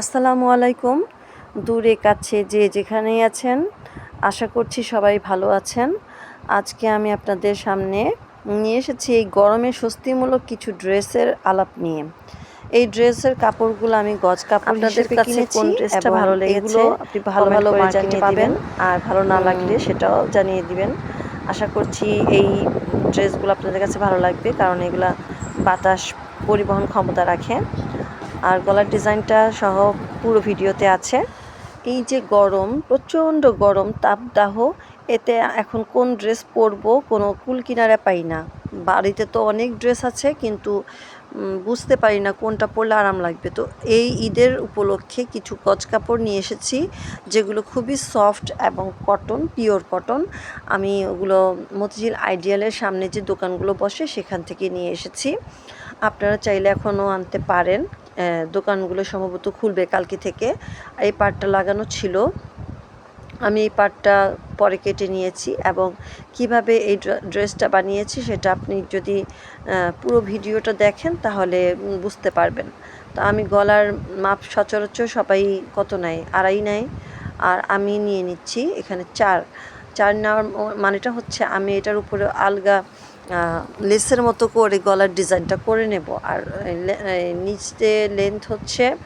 আসসালামু আলাইকুম। দূরে কাছে যে যেখানেই আছেন আশা করছি সবাই ভালো আছেন। আজকে আমি আপনাদের সামনে নিয়ে এসেছি এই গরমে স্বস্তিমূলক কিছু ড্রেসের আলাপ নিয়ে। এই ড্রেসের কাপড়গুলো আমি গজ কাপড় আপনাদের কাছে কোন ড্রেসটা ভালো লেগেছে? আপনি ভালো ভালো জানিয়ে পাবেন। আর ভালো না লাগলে সেটাও জানিয়ে দিবেন। আশা করছি এই ড্রেসগুলো আপনাদের কাছে ভালো লাগবে কারণ এগুলা বাতাস পরিবহন ক্ষমতা রাখে। আর গলার ডিজাইনটা সহ পুরো ভিডিওতে আছে। এই যে গরম, প্রচণ্ড গরম, তাপদাহ, এতে এখন কোন ড্রেস পরবো, কোনো কুল কিনারা পাই না। বাড়িতে তো অনেক ড্রেস আছে, কিন্তু বুঝতে পারি না কোনটা পরলে আরাম লাগবে। তো এই ঈদের উপলক্ষে কিছু গজ কাপড় নিয়ে এসেছি, যেগুলো খুবই সফট এবং কটন, পিওর কটন। আমি ওগুলো মতিঝিল আইডিয়ালের সামনে যে দোকানগুলো বসে, সেখান থেকে নিয়ে এসেছি। আপনারা চাইলে এখনও আনতে পারেন। দোকানগুলো সম্ভবত খুলবে কালকে থেকে। এই পাটটা লাগানো ছিল। আমি এই পাটটা পরে কেটে নিয়েছি এবং কীভাবে এই ড্রেসটা বানিয়েছি সেটা আপনি যদি পুরো ভিডিওটা দেখেন তাহলে বুঝতে পারবেন। তো আমি গলার মাপ সচরাচর সবাই কত নেয়? আড়াই নেয়। আর আমি নিয়ে নিচ্ছি এখানে চার। চার নেওয়ার মানেটা হচ্ছে আমি এটার উপরে আলগা লেসের মতো করে গলার ডিজাইনটা করে নেব। আর লে- এই নিচে লেন্থ হচ্ছে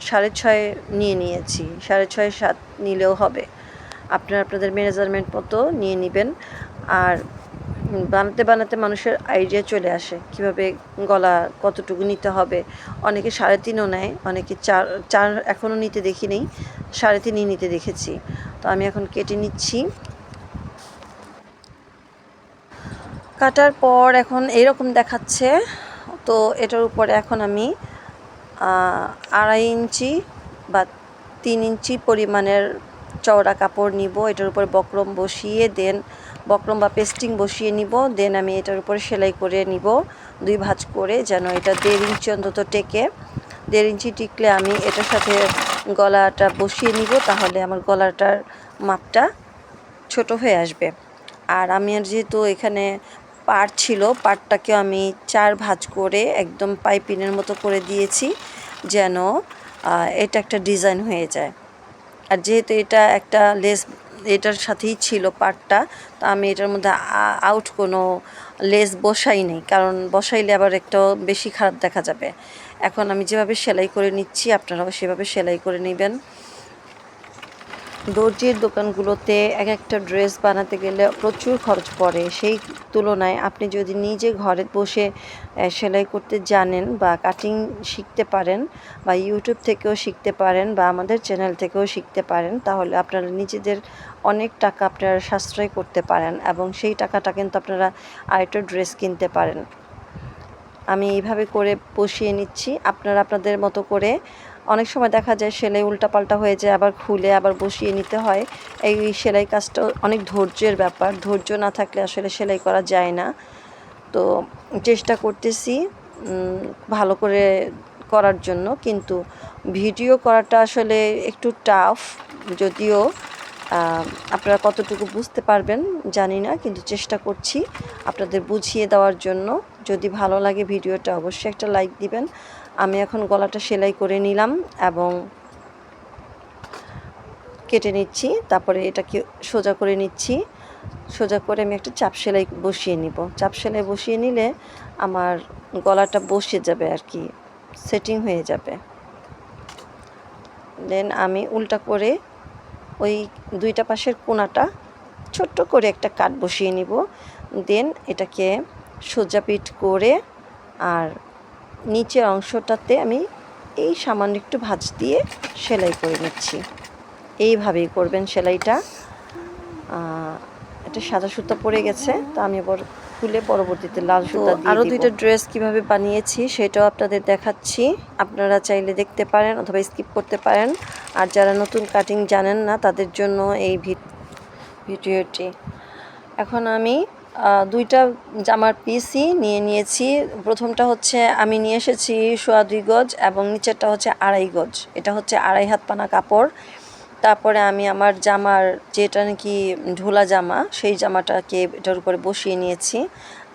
সাড়ে ছয় নিয়ে নিয়েছি। সাড়ে ছয়, সাত নিলেও হবে। আপনারা আপনাদের মেজারমেন্ট মতো নিয়ে নেবেন। আর বানাতে বানাতে মানুষের আইডিয়া চলে আসে, কীভাবে গলা কতটুকু নিতে হবে। অনেকে সাড়ে তিনও নেয়, অনেকে চার চার এখনও নিতে দেখি নেই সাড়ে তিনই নিতে দেখেছি। তো আমি এখন কেটে নিচ্ছি। কাটার পর এখন এইরকম দেখাচ্ছে। তো এটার উপরে এখন আমি আড়াই ইঞ্চি বা তিন ইঞ্চি পরিমাণের চওড়া কাপড় নিব। এটার উপরে বক্রম বসিয়ে, দেন বক্রম বা পেস্টিং বসিয়ে নিব। দেন আমি এটার উপরে সেলাই করে নিব দুই ভাঁজ করে, যেন এটা দেড় ইঞ্চি অন্তত টেকে। দেড় ইঞ্চি টিকলে আমি এটার সাথে গলাটা বসিয়ে নিব, তাহলে আমার গলাটার মাপটা ছোট হয়ে আসবে। আর আমি আর যেহেতু এখানে পাট ছিল, পাটটাকে আমি চার ভাঁজ করে একদম পাইপিনের মতো করে দিয়েছি যেন এটা একটা ডিজাইন হয়ে যায়। আর যেহেতু এটা একটা লেস, এটার সাথেই ছিল পাটটা, তো আমি এটার মধ্যে আউট কোনো লেস বসাই নেই, কারণ বসাইলে আবার একটা বেশি খারাপ দেখা যাবে। এখন আমি যেভাবে সেলাই করে নিচ্ছি, আপনারাও সেভাবে সেলাই করে নেবেন। দর্জির দোকানগুলোতে এক একটা ড্রেস বানাতে গেলে প্রচুর খরচ পড়ে। সেই তুলনায় আপনি যদি নিজে ঘরে বসে সেলাই করতে জানেন বা কাটিং শিখতে পারেন বা ইউটিউব থেকেও শিখতে পারেন বা আমাদের চ্যানেল থেকেও শিখতে পারেন, তাহলে আপনারা নিজেদের অনেক টাকা আপনারা সাশ্রয় করতে পারেন এবং সেই টাকাটা কিন্তু আপনারা আরেকটা ড্রেস কিনতে পারেন। আমি এইভাবে করে বসিয়ে নিচ্ছি। আপনারা আপনাদের মতো করে অনেক সময় দেখা যায় সেলাই উল্টাপাল্টা হয়ে যায়, আবার খুলে আবার বসিয়ে নিতে হয়। এই সেলাই কাজটা অনেক ধৈর্যের ব্যাপার। ধৈর্য না থাকলে আসলে সেলাই করা যায় না। তো চেষ্টা করতেছি ভালো করে করার জন্য। কিন্তু ভিডিও করাটা আসলে একটু টাফ। যদিও আপনারা কতটুকু বুঝতে পারবেন জানি না, কিন্তু চেষ্টা করছি আপনাদের বুঝিয়ে দেওয়ার জন্য। যদি ভালো লাগে ভিডিওটা অবশ্যই একটা লাইক দিবেন। আমি এখন গলাটা সেলাই করে নিলাম এবং কেটে নিচ্ছি। তারপরে এটাকে সোজা করে নিচ্ছি। সোজা করে আমি একটা চাপ সেলাই বসিয়ে নিব। চাপ সেলাই বসিয়ে নিলে আমার গলাটা বসে যাবে আর কি, সেটিং হয়ে যাবে। দেন আমি উল্টা করে ওই দুইটা পাশের কোনাটা ছোট্ট করে একটা কাট বসিয়ে নিব। দেন এটাকে সোজা পিঠ করে আর নিচের অংশটাতে আমি এই সামান্য একটু ভাঁজ দিয়ে সেলাই করে নিচ্ছি। এইভাবেই করবেন সেলাইটা। এটা সাদা সুতা পড়ে গেছে তা আমি আবার খুলে পরবর্তীতে লাল সুতা আরও দুইটা ড্রেস কীভাবে বানিয়েছি সেটাও আপনাদের দেখাচ্ছি। আপনারা চাইলে দেখতে পারেন অথবা স্কিপ করতে পারেন। আর যারা নতুন কাটিং জানেন না তাদের জন্য এই ভি- ভিডিওটি। এখন আমি দুইটা জামার পিসই নিয়ে নিয়েছি। প্রথমটা হচ্ছে আমি নিয়ে এসেছি সোয়া দুই গজ এবং নিচেরটা হচ্ছে আড়াই গজ। এটা হচ্ছে আড়াই হাত পানা কাপড়। তারপরে আমি আমার জামার যেটা নাকি ঢোলা জামা, সেই জামাটাকে এটার উপরে বসিয়ে নিয়েছি।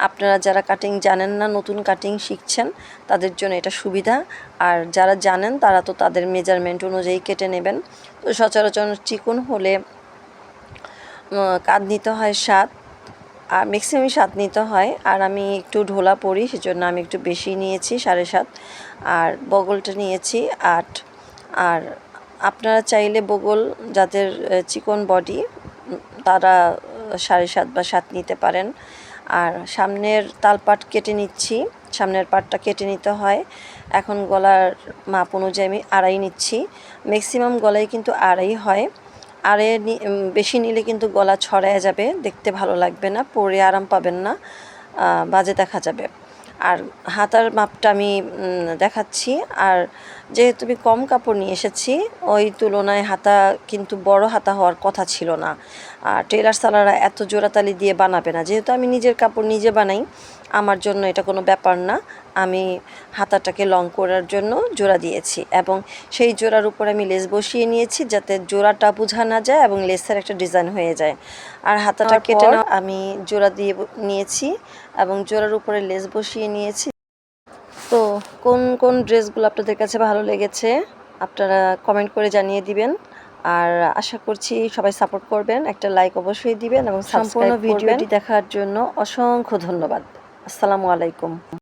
আপনারা যারা কাটিং জানেন না, নতুন কাটিং শিখছেন, তাদের জন্য এটা সুবিধা। আর যারা জানেন, তারা তো তাদের মেজারমেন্ট অনুযায়ী কেটে নেবেন। তো সচরাচর চিকন হলে কাঁধ নিতে হয় সাত। আর ম্যাক্সিমাম সাত নিতে হয়। আর আমি একটু ঢোলা পড়ি সেজন্য আমি একটু বেশি নিয়েছি, সাড়ে সাত। আর বগলটা নিয়েছি আট। আর আপনারা চাইলে বগল যাদের চিকন বডি তারা সাড়ে সাত বা সাত নিতে পারেন। আর সামনের তালপাট কেটে নিচ্ছি, সামনের পাটটা কেটে নিতে হয়। এখন গলার মাপ অনুযায়ী আমি আড়াই নিচ্ছি। ম্যাক্সিমাম গলায় কিন্তু আড়াই হয়। আরে বেশি নিলে কিন্তু গলা ছড়ায় যাবে, দেখতে ভালো লাগবে না, পরে আরাম পাবেন না বাজে দেখা যাবে। আর হাতার মাপটা আমি দেখাচ্ছি। আর যেহেতু আমি কম কাপড় নিয়ে এসেছি, ওই তুলনায় হাতা কিন্তু বড় হাতা হওয়ার কথা ছিল না। আর টেলার সালারা এত জোড়াতালি দিয়ে বানাবে না। যেহেতু আমি নিজের কাপড় নিজে বানাই আমার জন্য এটা কোনো ব্যাপার না। আমি হাতাটাকে লং করার জন্য জোড়া দিয়েছি এবং সেই জোড়ার উপর আমি লেস বসিয়ে নিয়েছি যাতে জোড়াটা বোঝা না যায় এবং লেসের একটা ডিজাইন হয়ে যায়। আর হাতাটা কেটে আমি জোড়া দিয়ে নিয়েছি এবং জোড়ার উপরে লেস বসিয়ে নিয়েছি। তো কোন কোন ড্রেসগুলো আপনাদের কাছে ভালো লেগেছে? আপনারা কমেন্ট করে জানিয়ে দিবেন। আর আশা করছি সবাই সাপোর্ট করবেন। একটা লাইক অবশ্যই দিবেন এবং সম্পূর্ণ ভিডিওটি দেখার জন্য অসংখ্য ধন্যবাদ। আসসালামু আলাইকুম।